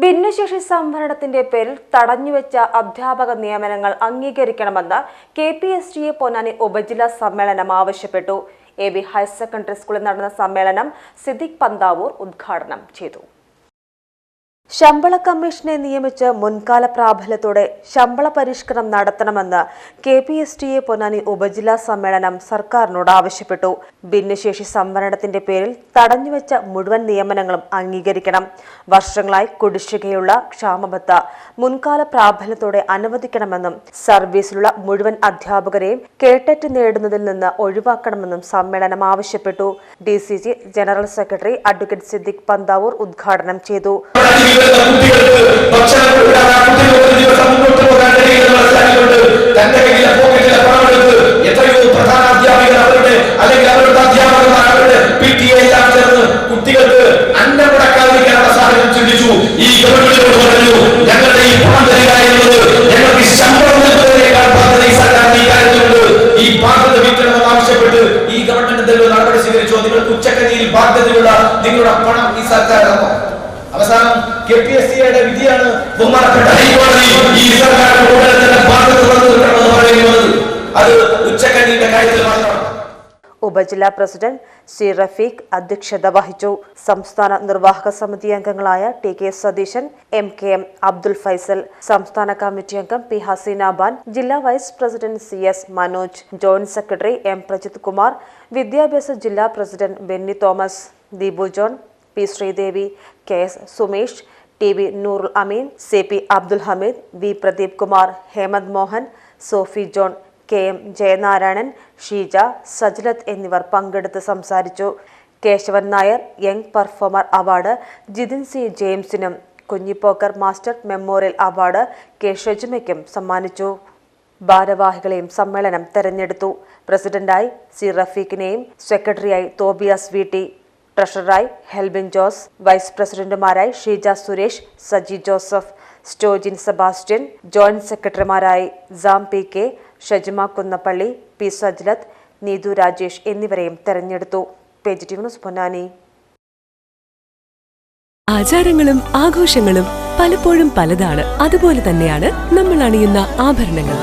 ഭിന്നശേഷി സംവരണത്തിന്റെ പേരിൽ തടഞ്ഞുവെച്ച അധ്യാപക നിയമനങ്ങൾ അംഗീകരിക്കണമെന്ന് K P S T Ponnani ഉപജില്ലാ സമ്മേളനം ആവശ്യപ്പെട്ടു. എ ബി ഹയർ സെക്കൻഡറി സ്കൂളിൽ നടന്ന സമ്മേളനം സിദ്ദിഖ് പന്താവൂർ ഉദ്ഘാടനം ചെയ്തു. ശമ്പള കമ്മീഷനെ നിയമിച്ച് മുൻകാല പ്രാബല്യത്തോടെ ശമ്പള പരിഷ്കരണം നടത്തണമെന്ന് K P S T A Ponnani ഉപജില്ലാ സമ്മേളനം സർക്കാരിനോട് ആവശ്യപ്പെട്ടു. ഭിന്നശേഷി സംവരണത്തിന്റെ പേരിൽ തടഞ്ഞുവെച്ച മുഴുവൻ നിയമനങ്ങളും അംഗീകരിക്കണം. വർഷങ്ങളായി കുടിശ്ശികയുള്ള ക്ഷാമബത്ത മുൻകാല പ്രാബല്യത്തോടെ അനുവദിക്കണമെന്നും സർവീസിലുള്ള മുഴുവൻ അധ്യാപകരെയും കേട്ടറ്റ് നേടുന്നതിൽ നിന്ന് ഒഴിവാക്കണമെന്നും സമ്മേളനം ആവശ്യപ്പെട്ടു. D general secretary advocate Siddique Panthavoor ഉദ്ഘാടനം ചെയ്തു. ജീവിതത്തിലെ കുട്ടികൾക്ക് ഭക്ഷണം കൊടുക്കാൻ ആ കുട്ടികൾ ഒരു ദിവസം മുന്നോട്ട് പോകാൻ കഴിയുന്ന മനസ്സിലാക്കിക്കൊണ്ട് തന്റെ കയ്യിലെ പോക്കറ്റിലെ പണമെടുത്ത് എത്രയോ പ്രധാന അധ്യാപകർ അവരുടെ അല്ലെങ്കിൽ അവരുടെ അധ്യാപകന്മാർ അവരുടെ പി ടി എല്ലാം ചേർന്ന് കുട്ടികൾക്ക് അന്നം മുടക്കാതിരിക്കാനുള്ള സാഹചര്യം ചിന്തിച്ചു. ഈ ഗവൺമെന്റിനോട് പറഞ്ഞു ഞങ്ങളുടെ ഈ പണം തരിക എന്നുള്ളത് ഞങ്ങൾക്ക് ശമ്പളം നൽകുന്നതിനേക്കാൾ നിങ്ങളുടെ പണം ഈ സർക്കാർ അവസാനം കെ പി എസ് സിയുടെ വിധിയാണ് ഈ സർക്കാർ അത് ഉപജില്ലാ പ്രസിഡന്റ് സി റഫീഖ് അധ്യക്ഷത വഹിച്ചു. സംസ്ഥാന നിർവാഹക സമിതി അംഗങ്ങളായ T K Satheesan M K M Abdul Faisal സംസ്ഥാന കമ്മിറ്റി അംഗം പി ഹസീന ബാൻ ജില്ലാ vice president C S Manoj joint secretary M Prajith Kumar വിദ്യാഭ്യാസ ജില്ലാ president Benny Thomas Deepu John P. Sreedevi K. S. Sumesh T. V. Noorul Ameen C. P. Abdul Hameed V. Pradeep Kumar Hemanth Mohan Sophy John K. M. Jayanarayanan Sheeja Sajlath എന്നിവർ പങ്കെടുത്ത് സംസാരിച്ചു. Kesavan Nair young performer award Jithin C. ജെയിംസിനും Kunhipokker master memorial award K. ഷെജുമയ്ക്കും സമ്മാനിച്ചു. ഭാരവാഹികളെയും സമ്മേളനം തെരഞ്ഞെടുത്തു. പ്രസിഡന്റായി C. റഫീഖിനെയും സെക്രട്ടറിയായി തോബിയാസ് വി. ടി. ട്രഷററായി Helbin Jose vice പ്രസിഡന്റുമാരായി Sheeja Suresh Saji Joseph Stojin Sebastian joint സെക്രട്ടറിമാരായി jam P K Shajima Kunnappally P Sajlath Neethu Rajesh എന്നിവരെയും തെരഞ്ഞെടുത്തു. പൊന്നാനി. ആചാരങ്ങളും ആഘോഷങ്ങളും പലപ്പോഴും പലതാണ്. അതുപോലെ തന്നെയാണ് നമ്മൾ അണിയുന്ന ആഭരണങ്ങൾ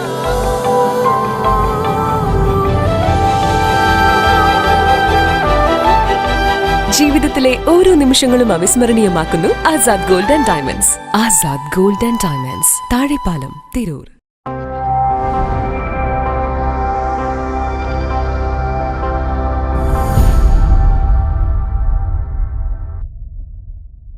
ജീവിതത്തിലെ ഓരോ നിമിഷങ്ങളും അവിസ്മരണീയമാക്കുന്നു Azad gold and diamonds. Azad gold and diamonds. Thazhepalam Tirur.